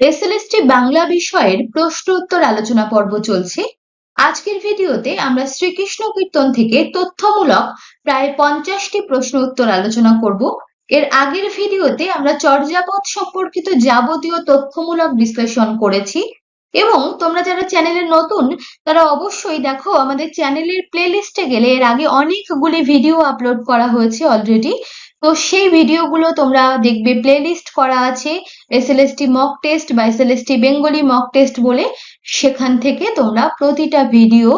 SLST Bangla বিষয়ের প্রশ্ন উত্তর আলোচনা পর্ব চলছে। আজকের ভিডিওতে আমরা শ্রীকৃষ্ণ কীর্তন থেকে তথ্যমূলক প্রায় পঞ্চাশটি প্রশ্ন উত্তর আলোচনা করব। এর আগের ভিডিওতে আমরা চর্যাপদ সম্পর্কিত যাবতীয় তথ্যমূলক বিশ্লেষণ করেছি এবং তোমরা যারা চ্যানেলে নতুন, তারা অবশ্যই দেখো আমাদের চ্যানেলের প্লেলিস্টে গেলে এর আগে অনেকগুলি ভিডিও আপলোড করা হয়েছে অলরেডি তো সেই ভিডিওগুলো তোমরা দেখবে। প্লেলিস্ট করা আছে এসএলএসটি মক টেস্ট বা এসএলএসটি বেঙ্গলি মক টেস্ট বলে সেখান থেকে তোমরা প্রতিটা ভিডিও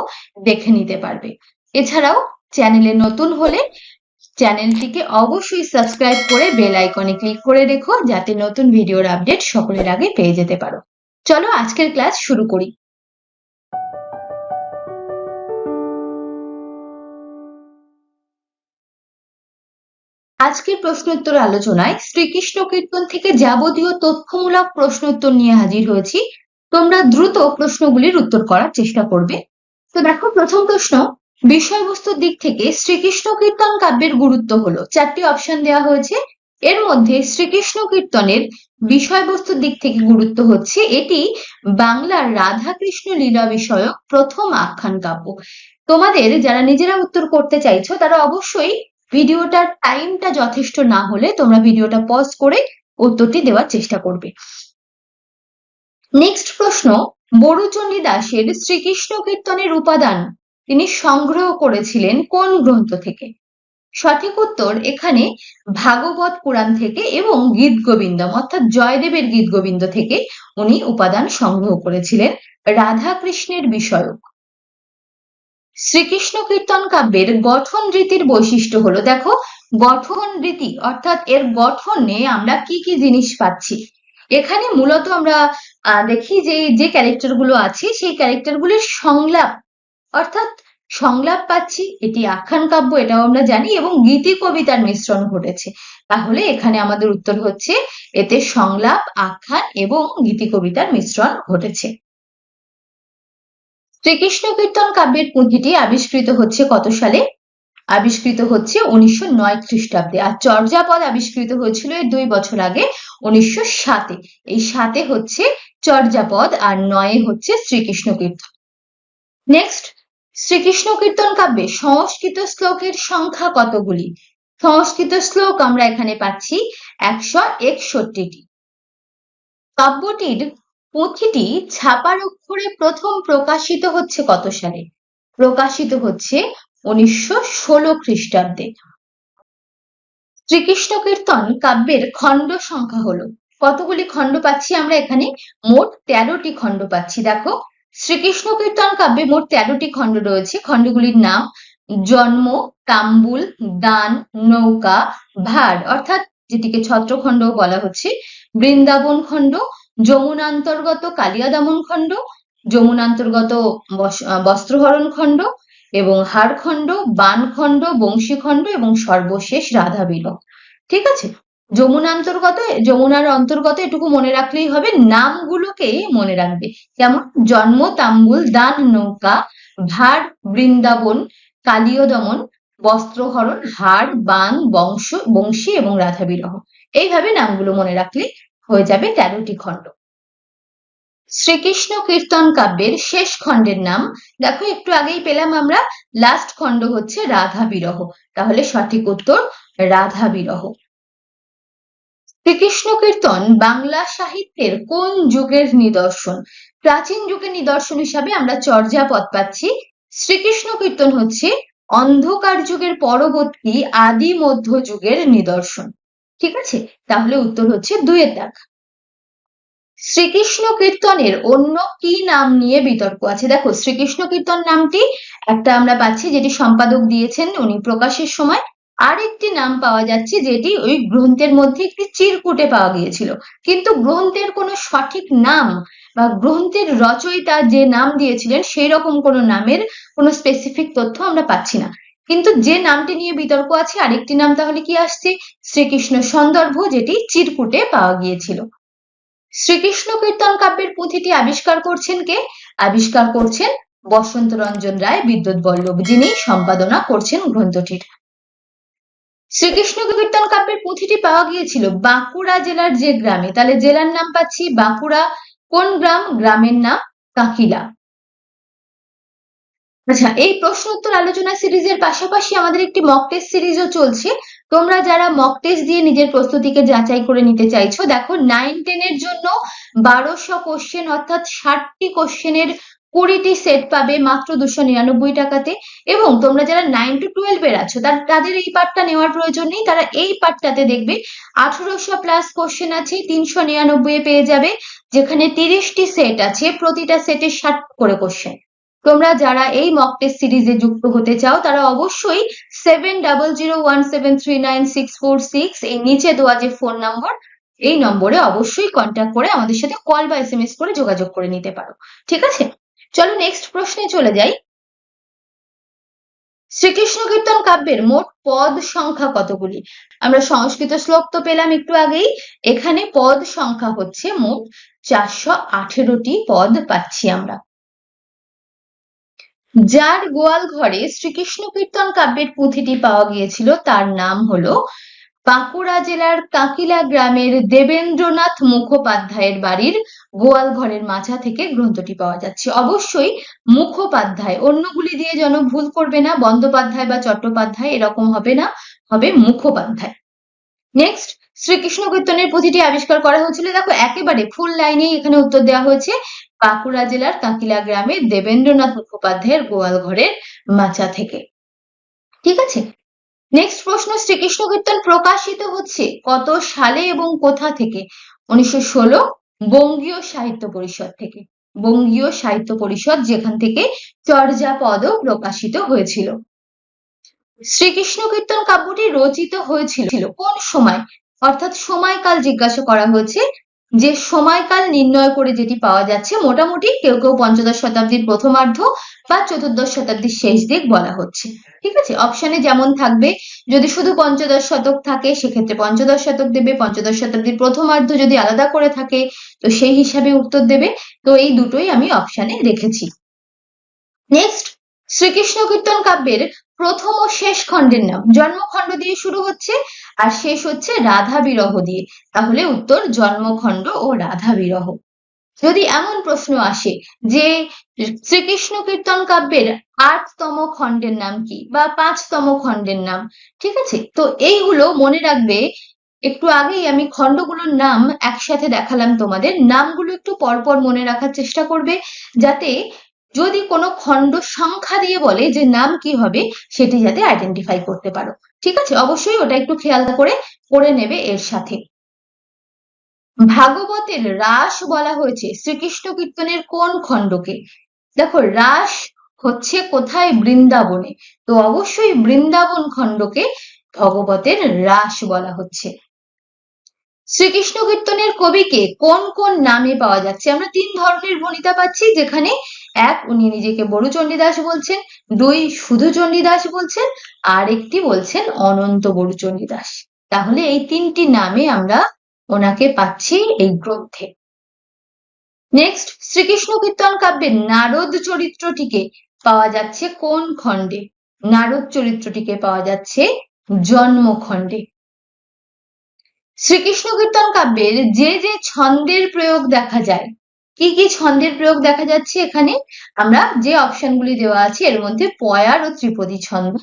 দেখে নিতে পারবে। এছাড়াও চ্যানেলে নতুন হলে চ্যানেলটিকে অবশ্যই সাবস্ক্রাইব করে বেল আইকনে ক্লিক করে রেখো যাতে নতুন ভিডিওর আপডেট সকলের আগে পেয়ে যেতে পারো। চলো আজকের ক্লাস শুরু করি। আজকের প্রশ্ন উত্তর আলোচনায় শ্রীকৃষ্ণ কীর্তন থেকে যাবতীয় তথ্যমূলক প্রশ্ন উত্তর নিয়ে হাজির হয়েছি। তোমরা দ্রুত প্রশ্নগুলির উত্তর করার চেষ্টা করবে। তো দেখো, প্রথম প্রশ্ন, বিষয়বস্তুর দিক থেকে শ্রীকৃষ্ণ কীর্তন কাব্যের গুরুত্ব হলো। চারটি অপশন দেওয়া হয়েছে। এর মধ্যে শ্রীকৃষ্ণ কীর্তনের বিষয়বস্তুর দিক থেকে গুরুত্ব হচ্ছে এটি বাংলার রাধা কৃষ্ণ লীলা বিষয়ক প্রথম আখ্যান কাব্য। তোমাদের যারা নিজেরা উত্তর করতে চাইছো, তারা অবশ্যই ভিডিওটার টাইমটা যথেষ্ট না হলে তোমরা ভিডিওটা পজ করে উত্তরটি দেওয়ার চেষ্টা করবে। নেক্সট প্রশ্ন, বড়ুচণ্ডী দাসের শ্রীকৃষ্ণ কীর্তনের উপাদান তিনি সংগ্রহ করেছিলেন কোন গ্রন্থ থেকে? সঠিক উত্তর এখানে ভাগবত পুরাণ থেকে এবং গীত গোবিন্দম অর্থাৎ জয়দেবের গীত গোবিন্দ থেকে উনি উপাদান সংগ্রহ করেছিলেন রাধা কৃষ্ণের বিষয়ক। শ্রীকৃষ্ণ কীর্তন কাব্যের গঠন রীতির বৈশিষ্ট্য হলো, দেখো, গঠন রীতি, অর্থাৎ এর গঠনে আমরা কি কি জিনিস পাচ্ছি। এখানে মূলত আমরা দেখি যে যে ক্যারেক্টারগুলো আছে, সেই ক্যারেক্টার গুলির সংলাপ, অর্থাৎ সংলাপ পাচ্ছি, এটি আখ্যান কাব্য, এটাও আমরা জানি, এবং গীতি কবিতার মিশ্রণ ঘটেছে। তাহলে এখানে আমাদের উত্তর হচ্ছে, এতে সংলাপ, আখ্যান এবং গীতি কবিতার মিশ্রণ ঘটেছে। শ্রীকৃষ্ণ কীর্তন কাব্যের পুঁথিটি আবিষ্কৃত হচ্ছে কত সালে? আবিষ্কৃত হচ্ছে উনিশশো নয় খ্রিস্টাব্দে। আর চর্যাপদ আবিষ্কৃত হয়েছিল এর দুই বছর আগে, উনিশশো সাতে। এই সাতে হচ্ছে চর্যাপদ আর নয়ে হচ্ছে শ্রীকৃষ্ণ কীর্তন। নেক্সট শ্রীকৃষ্ণ কীর্তন কাব্যে সংস্কৃত শ্লোকের সংখ্যা কতগুলি? সংস্কৃত শ্লোক আমরা এখানে পাচ্ছি একশো একষট্টিটি। কাব্যটির পুঁথিটি ছাপার অক্ষরে প্রথম প্রকাশিত হচ্ছে কত সালে? প্রকাশিত হচ্ছে উনিশশো ষোলো খ্রিস্টাব্দে। শ্রীকৃষ্ণ কীর্তন কাব্যের খণ্ড সংখ্যা হলো। কতগুলি খণ্ড পাচ্ছি আমরা এখানে? মোট তেরোটি খণ্ড পাচ্ছি। দেখো, শ্রীকৃষ্ণ কীর্তন কাব্যে মোট তেরোটি খণ্ড রয়েছে। খণ্ডগুলির নাম জন্ম, তাম্বুল, দান, নৌকা, ভার, অর্থাৎ যেটিকে ছত্রখণ্ড বলা হচ্ছে, বৃন্দাবন খণ্ড যমুনান্তর্গত কালিয়াদামন খণ্ড, যমুনান্তর্গত বস্ত্রহরণ খণ্ড এবং হাড়খণ্ড বানখণ্ড বংশীখণ্ড এবং সর্বশেষ রাধা বিলক। ঠিক আছে? যমুনান্তর্গত, যমুনার অন্তর্গত এটুকু মনে রাখলেই হবে, নামগুলোকে মনে রাখবে। যেমন, জন্ম, তাম্বুল, দান, নৌকা, ভার, বৃন্দাবন কালীয় দমন বস্ত্রহরণ, হাড়, বান, বংশ, বংশী এবং রাধা বিরহ এইভাবে নামগুলো মনে রাখলে হয়ে যাবে তেরোটি খণ্ড। শ্রীকৃষ্ণ কীর্তন কাব্যের শেষ খণ্ডের নাম, দেখো একটু আগেই পেলাম আমরা লাস্ট খণ্ড হচ্ছে রাধা বিরহ। তাহলে সঠিক উত্তর, রাধা বিরহ। শ্রীকৃষ্ণ কীর্তন বাংলা সাহিত্যের কোন যুগের নিদর্শন? প্রাচীন যুগের নিদর্শন হিসাবে আমরা চর্যাপদ পাচ্ছি। শ্রীকৃষ্ণ কীর্তন হচ্ছে অন্ধকার যুগের পরবর্তী আদি মধ্য যুগের নিদর্শন। ঠিক আছে? তাহলে উত্তর হচ্ছে দুয়ের দাগ। শ্রীকৃষ্ণ কীর্তনের অন্য কি নাম নিয়ে বিতর্ক আছে? দেখো, শ্রীকৃষ্ণ কীর্তন নামটি একটা আমরা পাচ্ছি যেটি সম্পাদক দিয়েছেন উনি প্রকাশের সময়। আরেকটি নাম পাওয়া যাচ্ছে যেটি ওই গ্রন্থের মধ্যে একটি চিরকুটে পাওয়া গিয়েছিল। কিন্তু গ্রন্থের কোনো সঠিক নাম বা গ্রন্থের রচয়িতা যে নাম দিয়েছিলেন সেই রকম কোনো নামের কোনো স্পেসিফিক তথ্য আমরা পাচ্ছি না। কিন্তু যে নামটি নিয়ে বিতর্ক আছে, আরেকটি নাম তাহলে কি আসছে? শ্রীকৃষ্ণ সন্দর্ভ, যেটি চিরকুটে পাওয়া গিয়েছিল। শ্রীকৃষ্ণ কীর্তন কাব্যের পুঁথিটি আবিষ্কার করছেন কে? আবিষ্কার করছেন বসন্ত রঞ্জন রায়, বিদ্যুৎ বল্লভ যিনি সম্পাদনা করছেন গ্রন্থটির। শ্রীকৃষ্ণ কীর্তন কাব্যের পুঁথিটি পাওয়া গিয়েছিল বাঁকুড়া জেলার যে গ্রামে। তাহলে জেলার নাম পাচ্ছি বাঁকুড়া। কোন গ্রাম? গ্রামের নাম কাকিলা। আচ্ছা এই প্রশ্ন উত্তর আলোচনা সিরিজের পাশাপাশি আমাদের একটি মক টেস্ট সিরিজও চলছে। তোমরা যারা মক টেস্ট দিয়ে নিজের প্রস্তুতিকে যাচাই করে নিতে চাইছো, দেখো নাইন টেনের জন্য বারোশো কোশ্চেন অর্থাৎ ষাটটি কোশ্চেনের কুড়িটি সেট পাবে মাত্র দুশো নিরানব্বই টাকাতে। এবং তোমরা যারা নাইন টু টুয়েলভের আছো, তার তাদের এই পার্টটা নেওয়ার প্রয়োজন নেই। তারা এই পার্টটাতে দেখবে আঠারোশো প্লাস কোশ্চেন আছে, তিনশো নিরানব্বই পেয়ে যাবে, যেখানে তিরিশটি সেট আছে, প্রতিটা সেটে ষাট করে কোশ্চেন তোমরা যারা এই মক টেস্ট সিরিজে যুক্ত হতে চাও, তারা অবশ্যই seven double zero one seven three nine six four six এই নিচে দেওয়া যে ফোন নম্বর এই নম্বরে অবশ্যই কন্ট্যাক্ট করে আমাদের সাথে কল বা এসএমএস করে যোগাযোগ করে নিতে পারো। ঠিক আছে? চলো নেক্সট প্রশ্নে চলে যাই। শ্রীকৃষ্ণ কীর্তন কাব্যের মোট পদ সংখ্যা কতগুলি? আমরা সংস্কৃত শ্লোক তো পেলাম একটু আগেই। এখানে পদ সংখ্যা হচ্ছে মোট চারশো আঠেরোটি পদ পাচ্ছি আমরা। যার গোয়াল ঘরে শ্রীকৃষ্ণ কীর্তন কাব্যের পুঁথিটি পাওয়া গিয়েছিল, তার নাম হলো বাঁকুড়া জেলার কাকিলা গ্রামের দেবেন্দ্রনাথ মুখোপাধ্যায়ের বাড়ির গোয়াল ঘরের মাছা থেকে গ্রন্থটি পাওয়া যাচ্ছে। অবশ্যই মুখোপাধ্যায়, অন্যগুলি দিয়ে যেন ভুল করবে না, বন্দ্যোপাধ্যায় বা চট্টোপাধ্যায় এরকম হবে না, হবে মুখোপাধ্যায়। নেক্সট শ্রীকৃষ্ণ কীর্তনের পুঁথিটি আবিষ্কার করা হয়েছিল। দেখো, একেবারে ফুল লাইনেই এখানে উত্তর দেওয়া হয়েছে। বাঁকুড়া জেলার কাকিলা গ্রামের দেবেন্দ্রনাথ মুখোপাধ্যায়ের গোয়াল ঘরের মাচা থেকে। ঠিক আছে? নেক্সট প্রশ্ন, শ্রীকৃষ্ণ কীর্তন প্রকাশিত হচ্ছে কত সালে এবং কোথা থেকে? উনিশশো ষোলো বঙ্গীয় সাহিত্য পরিষদ থেকে। বঙ্গীয় সাহিত্য পরিষদ যেখান থেকে চর্যাপদও প্রকাশিত হয়েছিল। শ্রীকৃষ্ণ কীর্তন কাব্যটি রচিত হয়েছিল কোন সময়? অর্থাৎ সময়কাল জিজ্ঞাসা করা হয়েছে যে সময়কাল নির্ণয় করে যেটি পাওয়া যাচ্ছে, মোটামুটি কেউ কেউ পঞ্চদশ শতাব্দীর প্রথমার্ধ বা চতুর্দশ শতাব্দীর শেষ দিক বলা হচ্ছে। ঠিক আছে? অপশনে যেমন থাকবে, যদি শুধু পঞ্চদশ শতক থাকে, সেক্ষেত্রে পঞ্চদশ শতক দেবে, পঞ্চদশ শতাব্দীর প্রথমার্ধ যদি আলাদা করে থাকে, তো সেই হিসাবে উত্তর দেবে। তো এই দুটোই আমি অপশানে রেখেছি। নেক্সট শ্রীকৃষ্ণ কীর্তন কাব্যের প্রথম ও শেষ খণ্ডের নাম। জন্মখণ্ড দিয়ে শুরু হচ্ছে আর শেষ হচ্ছে রাধা বিরহ দিয়ে। তাহলে উত্তর জন্মখণ্ড ও রাধা বিরহ যদি এমন প্রশ্ন আসে যে শ্রীকৃষ্ণ কীর্তন কাব্যের আটতম খণ্ডের নাম কি বা পাঁচতম খণ্ডের নাম, ঠিক আছে? তো এইগুলো মনে রাখবে, একটু আগেই আমি খণ্ডগুলোর নাম একসাথে দেখালাম তোমাদের। নামগুলো একটু পরপর মনে রাখার চেষ্টা করবে, যাতে যদি কোনো খণ্ড সংখ্যা দিয়ে বলে যে নাম কি হবে, সেটি যাতে আইডেন্টিফাই করতে পারো। ঠিক আছে? অবশ্যই ওটা একটু খেয়াল করে করে নেবে এর সাথে। ভাগবতের রাস বলা হয়েছে, শ্রীকৃষ্ণ কীর্তনের কোন খণ্ডকে? দেখো, রাস হচ্ছে কোথায়? বৃন্দাবনে। তো অবশ্যই বৃন্দাবন খণ্ডকে ভগবতের রাস বলা হচ্ছে। শ্রীকৃষ্ণ কীর্তনের কবিকে কোন কোন নামে পাওয়া যাচ্ছে? আমরা তিন ধরনের ভনিতা পাচ্ছি, যেখানে এক, উনি নিজেকে বড়ু চণ্ডীদাস বলছেন, দুই, শুধু চণ্ডীদাস বলছেন, আর একটি বলছেন অনন্ত বড়ু চণ্ডীদাস। তাহলে এই তিনটি নামে আমরা ওনাকে পাচ্ছি এই গ্রন্থে। নেক্সট শ্রীকৃষ্ণ কীর্তন কাব্যের নারদ চরিত্রটিকে পাওয়া যাচ্ছে কোন খণ্ডে? নারদ চরিত্রটিকে পাওয়া যাচ্ছে জন্মখণ্ডে। শ্রীকৃষ্ণ কীর্তন কাব্যের যে যে ছন্দের প্রয়োগ দেখা যায় কি কি ছন্দের প্রয়োগ দেখা যাচ্ছে এখানে? আমরা যে অপশনগুলি দেওয়া আছে, এর মধ্যে পয়ার ও ত্রিপদী ছন্দ,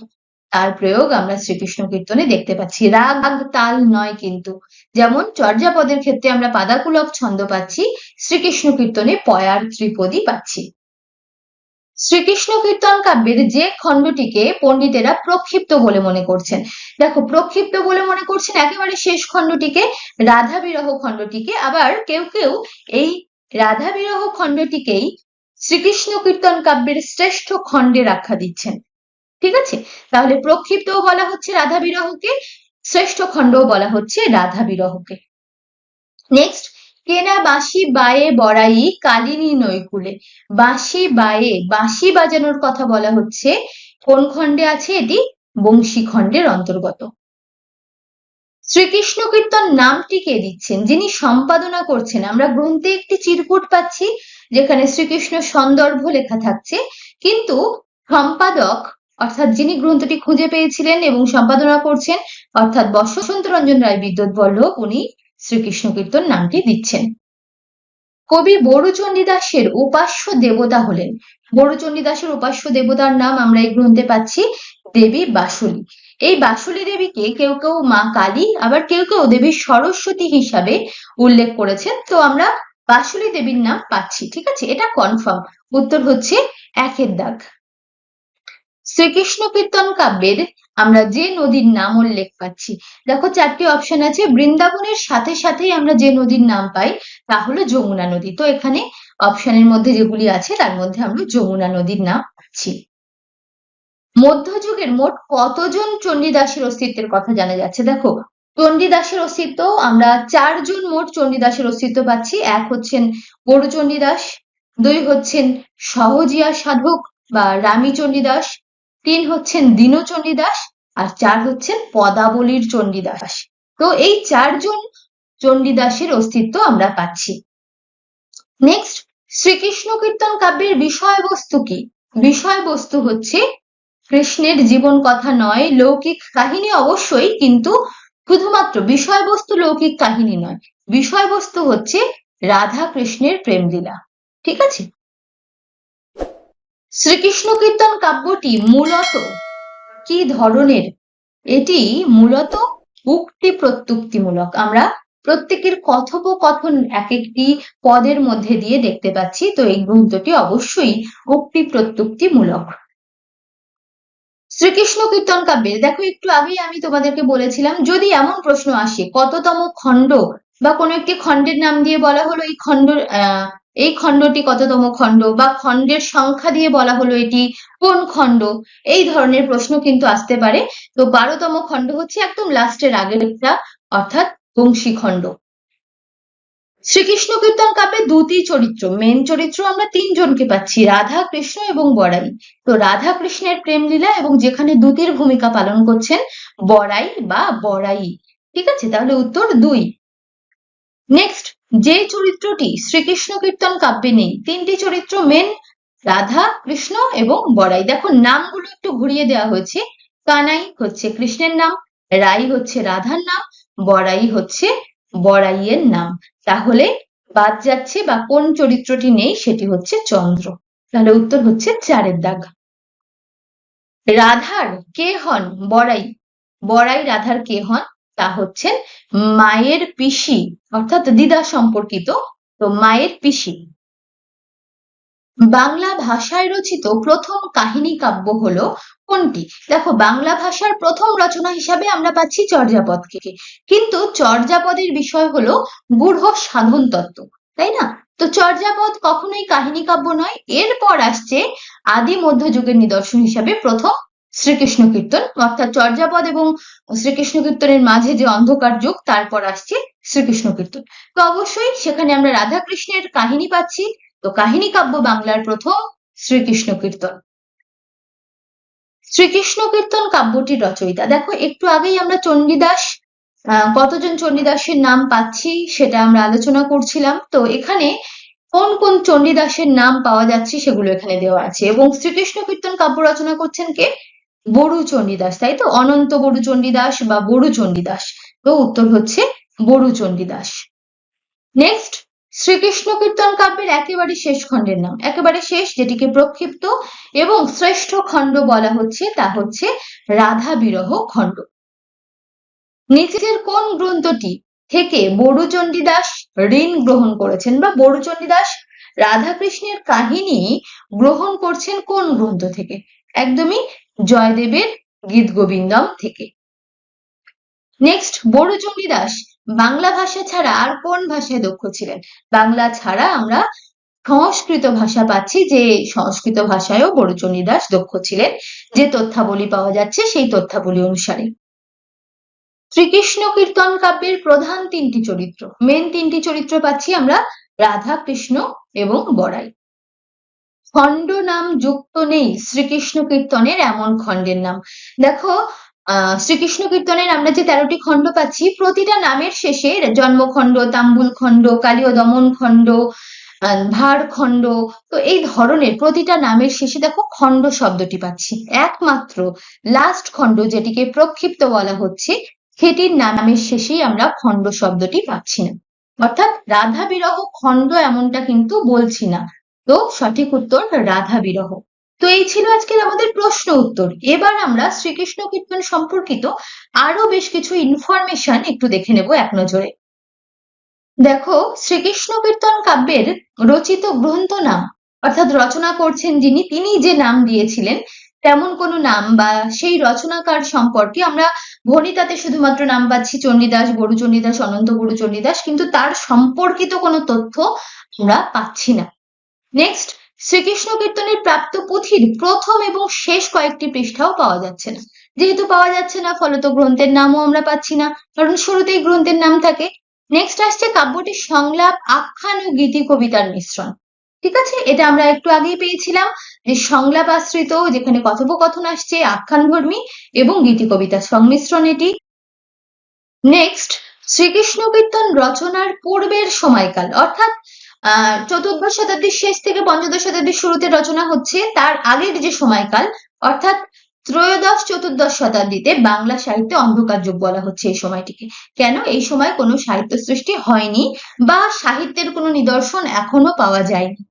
তার প্রয়োগ আমরা শ্রীকৃষ্ণ কীর্তনে দেখতে পাচ্ছি। রাগ তাল নয় কিন্তু। যেমন চর্যাপদের ক্ষেত্রে আমরা পাদাকুলক ছন্দ পাচ্ছি, শ্রীকৃষ্ণ কীর্তনে পয়ার, ত্রিপদী পাচ্ছি। শ্রীকৃষ্ণ কীর্তন কাব্যের যে খণ্ডটিকে পণ্ডিতেরা প্রক্ষিপ্ত বলে মনে করছেন। দেখো, প্রক্ষিপ্ত বলে মনে করছেন একেবারে শেষ খণ্ডটিকে রাধা বিরহ খণ্ডটিকে, আবার কেউ কেউ এই রাধা বিরহ খণ্ডটিকেই শ্রীকৃষ্ণ কীর্তন কাব্যের শ্রেষ্ঠ খণ্ডের আখ্যা দিচ্ছেন। ঠিক আছে? তাহলে প্রক্ষিপ্তও বলা হচ্ছে রাধা বিরহকে শ্রেষ্ঠ খণ্ডও বলা হচ্ছে রাধা বিরহকে নেক্সট কেনা বাঁশি বায়ে বড়াই কালিনী নৈকুলে। বাঁশি বায়ে, বাঁশি বাজানোর কথা বলা হচ্ছে কোন খণ্ডে আছে এটি? বংশী খণ্ডের অন্তর্গত। শ্রীকৃষ্ণ কীর্তন নামটি কে দিচ্ছেন? যিনি সম্পাদনা করছেন। আমরা গ্রন্থে একটি চিরকুট পাচ্ছি, যেখানে শ্রীকৃষ্ণ সন্দর্ভ লেখা থাকছে। কিন্তু সম্পাদক, অর্থাৎ যিনি গ্রন্থটি খুঁজে পেয়েছিলেন এবং সম্পাদনা করছেন, অর্থাৎ বসন্ত রঞ্জন রায় বিদ্যুৎ বল্লভ, উনি শ্রীকৃষ্ণ কীর্তন নামটি দিচ্ছেন। কবি বড়ুচণ্ডীদাসের উপাস্য দেবতা হলেন। বড়ুচণ্ডীদাসের উপাস্য দেবতার নাম আমরা এই গ্রন্থে পাচ্ছি, দেবী বাসুলী। এই বাসুলী দেবীকে কেউ কেউ মা কালী, আবার কেউ কেউ দেবী সরস্বতী হিসাবে উল্লেখ করেছেন। তো আমরা বাসুলী দেবীর নাম পাচ্ছি, ঠিক আছে? এটা কনফার্ম উত্তর হচ্ছে একের দাগ। শ্রীকৃষ্ণ কীর্তন কাব্যের আমরা যে নদীর নাম উল্লেখ পাচ্ছি, দেখো চারটি অপশন আছে। বৃন্দাবনের সাথে সাথেই আমরা যে নদীর নাম পাই, তা হলো যমুনা নদী। তো এখানে অপশনের মধ্যে যেগুলি আছে, তার মধ্যে আমরা যমুনা নদীর নাম পাচ্ছি। মধ্যযুগের মোট কতজন চণ্ডীদাসের অস্তিত্বের কথা জানা যাচ্ছে? দেখো, চণ্ডীদাসের অস্তিত্ব, আমরা চারজন মোট চণ্ডীদাসের অস্তিত্ব পাচ্ছি। এক হচ্ছেন বড় চণ্ডীদাস, দুই হচ্ছেন সহজিয়া সাধক বা রামী চণ্ডীদাস, তিন হচ্ছেন দীনচণ্ডীদাস আর চার হচ্ছেন পদাবলীর চণ্ডীদাস। তো এই চারজন চণ্ডীদাসের অস্তিত্ব আমরা পাচ্ছি। নেক্সট শ্রীকৃষ্ণ কীর্তন কাব্যের বিষয়বস্তু কি? বিষয়বস্তু হচ্ছে কৃষ্ণের জীবন কথা নয়, লৌকিক কাহিনী অবশ্যই, কিন্তু শুধুমাত্র বিষয়বস্তু লৌকিক কাহিনী নয়। বিষয়বস্তু হচ্ছে রাধা কৃষ্ণের প্রেমলীলা। ঠিক আছে? শ্রীকৃষ্ণ কীর্তন কাব্যটি মূলত কি ধরনের? এটি মূলত উক্তি প্রত্যুক্তিমূলক। আমরা প্রত্যেকের কথোপকথন এক একটি পদের মধ্যে দিয়ে দেখতে পাচ্ছি, তো এই গ্রন্থটি অবশ্যই উক্তি প্রত্যুক্তিমূলক। শ্রীকৃষ্ণ কীর্তন কাব্যে। দেখো, একটু আগেই আমি তোমাদেরকে বলেছিলাম, যদি এমন প্রশ্ন আসে, কততম খণ্ড বা কোনো একটি খণ্ডের নাম দিয়ে বলা হলো এই খণ্ড এই খণ্ডটি কততম খণ্ড বা খণ্ডের সংখ্যা দিয়ে বলা হলো এটি কোন খণ্ড, এই ধরনের প্রশ্ন কিন্তু আসতে পারে। তো বারোতম খণ্ড হচ্ছে একদম লাস্টের আগেরটা অর্থাৎ বংশী খণ্ড শ্রীকৃষ্ণ কীর্তন কাব্যে দুটি চরিত্র মেন চরিত্র আমরা তিনজনকে পাচ্ছি রাধা কৃষ্ণ এবং বড়াই। তো রাধা কৃষ্ণের প্রেম লীলা এবং যেখানে দুটির ভূমিকা পালন করছেন, বড়াই বা বড়াই। ঠিক আছে? তাহলে উত্তর দুই। নেক্সট যে চরিত্রটি শ্রীকৃষ্ণ কীর্তন কাব্যে নেই, তিনটি চরিত্র মেন রাধা কৃষ্ণ এবং বড়াই। দেখো, নামগুলো একটু ঘুরিয়ে দেওয়া হয়েছে। কানাই হচ্ছে কৃষ্ণের নাম, রাই হচ্ছে রাধার নাম, বড়াই হচ্ছে বড়াইয়ের নাম। তাহলে বাদ যাচ্ছে বা কোন চরিত্রটি নেই সেটি হচ্ছে চন্দ্র। তাহলে উত্তর হচ্ছে চারের দাগ। রাধার কে হন বড়াই বড়াই রাধার কে হন? তা হচ্ছেন মায়ের পিসি, অর্থাৎ দিদা সম্পর্কিত। তো মায়ের পিসি। বাংলা ভাষায় রচিত প্রথম কাহিনী কাব্য হলো কোনটি? দেখো, বাংলা ভাষার প্রথম রচনা হিসাবে আমরা পাচ্ছি চর্যাপদকে কিন্তু চর্যাপদের বিষয় হলো গূঢ় সাধন তত্ত্ব, তাই না? তো চর্যাপদ কখনোই কাহিনী কাব্য নয়, এরপর আসছে আদি মধ্যযুগের নিদর্শন হিসাবে প্রথম শ্রীকৃষ্ণ কীর্তন। অর্থাৎ চর্যাপদ এবং শ্রীকৃষ্ণ কীর্তনের মাঝে যে অন্ধকার যুগ, তারপর আসছে শ্রীকৃষ্ণ কীর্তন। তো অবশ্যই সেখানে আমরা রাধা কৃষ্ণের কাহিনী পাচ্ছি তো কাহিনী কাব্য বাংলার প্রথম শ্রীকৃষ্ণ কীর্তন। শ্রীকৃষ্ণ কীর্তন কাব্যটির রচয়িতা। দেখো, একটু আগেই আমরা চণ্ডীদাস কতজন চণ্ডীদাসের নাম পাচ্ছি সেটা আমরা আলোচনা করছিলাম। তো এখানে কোন কোন চণ্ডীদাসের নাম পাওয়া যাচ্ছে সেগুলো এখানে দেওয়া আছে এবং শ্রীকৃষ্ণ কীর্তন কাব্য রচনা করছেন কে? বড়ু চণ্ডীদাস, তাই তো? অনন্ত বড়ু চণ্ডীদাস বা বড়ু চণ্ডীদাস। তো উত্তর হচ্ছে বড়ু চণ্ডীদাস। নেক্সট শ্রীকৃষ্ণ কীর্তন কাব্যের একেবারে শেষ খণ্ডের নাম, একেবারে শেষ যেটিকে প্রক্ষিপ্ত এবং শ্রেষ্ঠ খণ্ড বলা হচ্ছে, তা হচ্ছে রাধা বিরহ খণ্ড। নিচের কোন গ্রন্থটি থেকে বড়ুচণ্ডী দাস ঋণ গ্রহণ করেছেন বা বড়ুচণ্ডী দাস রাধাকৃষ্ণের কাহিনী গ্রহণ করছেন কোন গ্রন্থ থেকে? একদমই জয়দেবের গীত গোবিন্দম থেকে। নেক্সট বড়ুচণ্ডী দাস বাংলা ভাষা ছাড়া আর কোন ভাষায় দক্ষ ছিলেন? বাংলা ছাড়া আমরা সংস্কৃত ভাষা পাচ্ছি যে সংস্কৃত ভাষায়ও বড়ুচণ্ডী দাস দক্ষ ছিলেন। যে তথ্যাবলী পাওয়া যাচ্ছে সেই তথ্যাবলী অনুসারে। শ্রীকৃষ্ণ কীর্তন কাব্যের প্রধান তিনটি চরিত্র। মেন তিনটি চরিত্র পাচ্ছি আমরা রাধা কৃষ্ণ এবং বড়াই। খণ্ড নাম যুক্ত নেই শ্রীকৃষ্ণ কীর্তনের এমন খণ্ডের নাম। দেখো শ্রীকৃষ্ণ কীর্তনের আমরা যে তেরোটি খণ্ড পাচ্ছি, প্রতিটা নামের শেষে জন্মখণ্ড, তাম্বুল খণ্ড, কালীয় দমন খণ্ড ভারখণ্ড তো এই ধরনের প্রতিটা নামের শেষে দেখো খণ্ড শব্দটি পাচ্ছি। একমাত্র লাস্ট খণ্ড যেটিকে প্রক্ষিপ্ত বলা হচ্ছে, সেটির নামের শেষেই আমরা খণ্ড শব্দটি পাচ্ছি না। অর্থাৎ রাধা বিরহ খণ্ড এমনটা কিন্তু বলছি না। তো সঠিক উত্তর রাধা বিরহ তো এই ছিল আজকের আমাদের প্রশ্ন উত্তর। এবার আমরা শ্রীকৃষ্ণ কীর্তন সম্পর্কিত আরও বেশ কিছু ইনফরমেশন একটু দেখে নেব এক নজরে। দেখো, শ্রীকৃষ্ণ কীর্তন কাব্যের রচিত গ্রন্থ নাম, অর্থাৎ রচনা করছেন যিনি, তিনি যে নাম দিয়েছিলেন, তেমন কোনো নাম বা সেই রচনাকার সম্পর্কে আমরা ভনিতাতে শুধুমাত্র নাম পাচ্ছি চণ্ডীদাস, বড়ু চণ্ডীদাস, অনন্ত বড়ু চণ্ডীদাস, কিন্তু তার সম্পর্কিত কোনো তথ্য আমরা পাচ্ছি না। নেক্সট শ্রীকৃষ্ণ কীর্তনের প্রাপ্ত পুঁথির প্রথম এবং শেষ কয়েকটি পৃষ্ঠাও পাওয়া যাচ্ছে না। যেহেতু পাওয়া যাচ্ছে না, ফলত গ্রন্থের নামও আমরা পাচ্ছি না, কারণ শুরুতেই গ্রন্থের নাম থাকে। নেক্সট আসছে কাব্যটি সংলাপ, আখ্যান ও গীতি কবিতার মিশ্রণ। ঠিক আছে? এটা আমরা একটু আগেই পেয়েছিলাম, যে সংলাপ আশ্রিত, যেখানে কথোপকথন আসছে, আখ্যান ধর্মী এবং গীতি কবিতার সংমিশ্রণ এটি। নেক্সট শ্রীকৃষ্ণ কীর্তন রচনার পূর্বের সময়কাল, অর্থাৎ চতুর্দশ শতাব্দীর শেষ থেকে পঞ্চদশ শতাব্দীর শুরুতে রচনা হচ্ছে তার আগের যে সময়কাল, অর্থাৎ ত্রয়োদশ চতুর্দশ শতাব্দীতে বাংলা সাহিত্যে অন্ধকার যুগ বলা হচ্ছে এই সময়টিকে। কেন? এই সময় কোনো সাহিত্য সৃষ্টি হয়নি বা সাহিত্যের কোনো নিদর্শন এখনও পাওয়া যায়নি।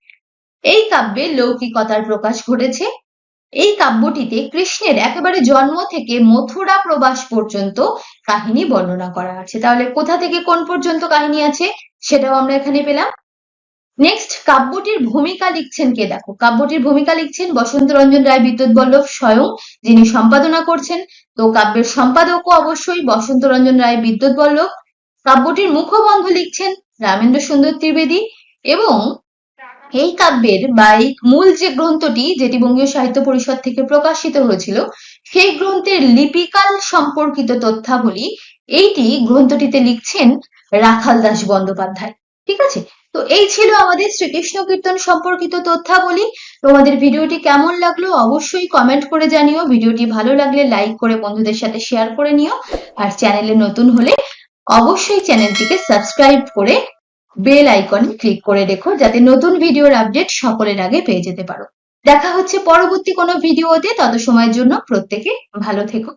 এই কাব্যে লৌকিকতার প্রকাশ ঘটেছে। এই কাব্যটিতে কৃষ্ণের একেবারে জন্ম থেকে মথুরা প্রবাস পর্যন্ত কাহিনী বর্ণনা করা আছে। তাহলে কোথা থেকে কোন পর্যন্ত কাহিনী আছে, সেটাও আমরা এখানে পেলাম। নেক্সট কাব্যটির ভূমিকা লিখছেন কে? দেখো, কাব্যটির ভূমিকা লিখছেন বসন্ত রঞ্জন রায়, বিদ্যুৎ বল্লভ স্বয়ং, যিনি সম্পাদনা করছেন। তো কাব্যের সম্পাদকও অবশ্যই বসন্ত রঞ্জন রায়, বিদ্যুৎ বল্লভ। কাব্যটির মুখবন্ধ লিখছেন রামেন্দ্র সুন্দর ত্রিবেদী এবং এই কাব্যের বা এই মূল যে গ্রন্থটি, যেটি বঙ্গীয় সাহিত্য পরিষদ থেকে প্রকাশিত হয়েছিল, সেই গ্রন্থের লিপিকাল সম্পর্কিত তথ্যাবলী, এইটি গ্রন্থটিতে লিখছেন রাখাল দাস বন্দ্যোপাধ্যায়। ঠিক আছে? তো এই ছিল আমাদের শ্রীকৃষ্ণ কীর্তন সম্পর্কিত তথ্যাবলী। তোমাদের ভিডিওটি কেমন লাগল অবশ্যই কমেন্ট করে জানিও। ভিডিওটি ভালো লাগলে লাইক করে বন্ধুদের সাথে শেয়ার করে নিও। আর চ্যানেলে নতুন হলে অবশ্যই চ্যানেলটিকে সাবস্ক্রাইব করে বেল আইকনে ক্লিক করে রেখো যাতে নতুন ভিডিওর আপডেট সকলের আগে পেয়ে যেতে পারো। দেখা হচ্ছে পরবর্তী কোনো ভিডিওতে। তত সময়ের জন্য প্রত্যেকে ভালো থেকো।